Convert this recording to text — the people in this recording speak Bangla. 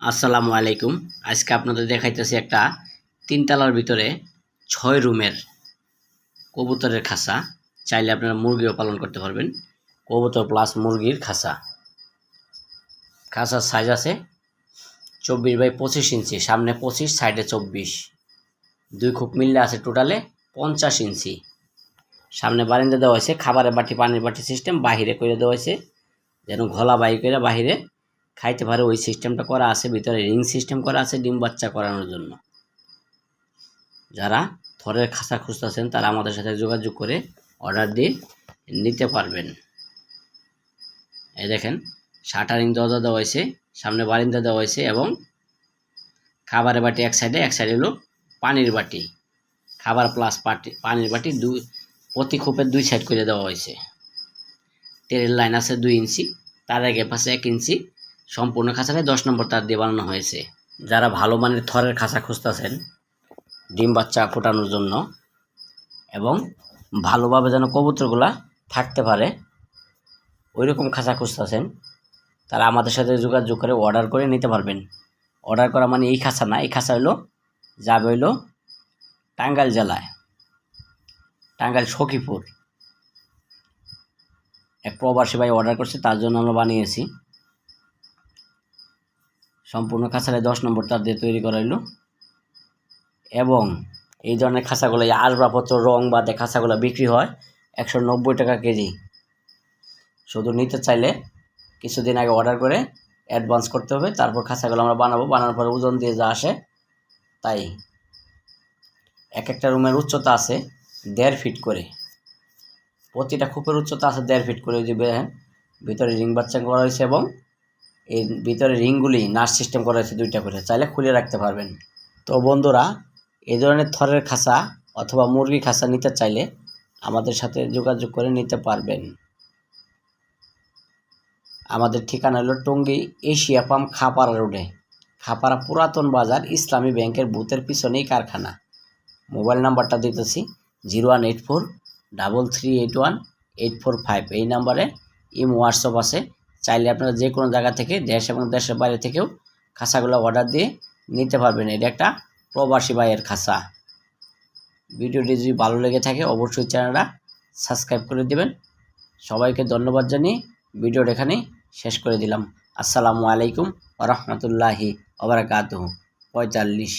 আসসালামু আলাইকুম। আজকে আপনাদের দেখাইতেছি একটা তিনতলার ভিতরে ছয় রুমের কবুতরের খাঁচা চাইলে আপনারা মুরগিও পালন করতে পারবেন। কবুতর প্লাস মুরগির খাঁচা খাঁচার সাইজ আছে চব্বিশ বাই পঁচিশ ইঞ্চি, সামনে পঁচিশ সাইডে চব্বিশ। দুই খুব মিললে আছে টোটালে পঞ্চাশ ইঞ্চি। সামনে বারিন্দা দেওয়া হয়েছে, খাবারের বাটি, পানির বাটি সিস্টেম বাহিরে করে দেওয়া হয়েছে, যেন ঘোলা বাই করে বাহিরে খাইতে পারে, ওই সিস্টেমটা করা আছে, ভিতরে রিং সিস্টেম করা আছে, ডিম বাচ্চা করানোর জন্য। যারা থরের খাঁচা খুঁজতেছেন, তারা আমাদের সাথে যোগাযোগ করে অর্ডার দিয়ে নিতে পারবেন। এই দেখেন, শাটারিং দরজা দেওয়া হয়েছে, সামনে বারিন্দা দেওয়া হয়েছে এবং খাবারের বাটি এক সাইডে এক সাইডে হলো পানির বাটি। খাবার প্লাস পাটি, পানির বাটি দুই, প্রতি খোপের দুই সাইড করে দেওয়া হয়েছে। তেলের লাইন আছে দুই ইঞ্চি তার আগে পাশে এক ইঞ্চি সম্পূর্ণ খাঁচাটাই দশ নম্বর তার দিয়ে বানানো হয়েছে। যারা ভালো মানের থরের খাঁচা খুঁজতেছেন, ডিম বাচ্চা ফোটানোর জন্য, এবং ভালোভাবে যেন কবুতরগুলা থাকতে পারে ওই রকম খাঁচা খুঁজতেছেন, তারা আমাদের সাথে যোগাযোগ করে অর্ডার করে নিতে পারবেন। অর্ডার করা মানে এই খাঁচা না, এই খাঁচা হলো যাবে হইল টাঙ্গাইল জেলায়, টাঙ্গাইল সখীপুর। এক প্রবাসী ভাই অর্ডার করছে, তার জন্য আমরা বানিয়েছি। সম্পূর্ণ খাঁচাটায় দশ নম্বর তার দিয়ে তৈরি করা হইল। এবং এই ধরনের খাঁচাগুলো, এই আসবাবপত্র, রং বাদে খাঁচাগুলো বিক্রি হয় একশো নব্বই টাকা কেজি। শুধু নিতে চাইলে কিছুদিন আগে অর্ডার করে অ্যাডভান্স করতে হবে, তারপর খাঁচাগুলো আমরা বানাবো। বানানোর পরে ওজন দিয়ে যা আসে তাই। এক একটা রুমের উচ্চতা আছে দেড় ফিট করে। প্রতিটা খোপের উচ্চতা আছে দেড় ফিট করে ওই যে ভিতরে রিং বাচ্চা করা হয়েছে এবং এই ভিতরে রিংগুলি নার্স সিস্টেম করা হয়েছে দুইটা করে, চাইলে খুলে রাখতে পারবেন। তো বন্ধুরা এই ধরনের থরের খাঁচা অথবা মুরগি খাঁচা নিতে চাইলে আমাদের সাথে যোগাযোগ করে নিতে পারবেন। আমাদের ঠিকানা হলো টঙ্গী এশিয়া পাম্প খাপাড়া রোডে, খাপাড়া পুরাতন বাজার ইসলামী ব্যাংকের বুথের পিছনেই কারখানা। মোবাইল নাম্বারটা দিতেছি, zero one eight four double three eight one eight four five. এই নাম্বারে ইম, হোয়াটসঅ্যাপ আছে চাইলে আপনারা যে কোনো জায়গা থেকে দেশ এবং দেশের বাইরে থেকেও খাঁচাগুলো অর্ডার দিয়ে নিতে পারবেন। এটা একটা প্রবাসী ভাইয়ের খাঁচা ভিডিওটি যদি ভালো লেগে থাকে, অবশ্যই চ্যানেলটা সাবস্ক্রাইব করে দেবেন। সবাইকে ধন্যবাদ জানিয়ে ভিডিওটা এখানেই শেষ করে দিলাম। আসসালামু আলাইকুম রহমতুল্লাহি ওবরাকাতুহ পঁয়তাল্লিশ।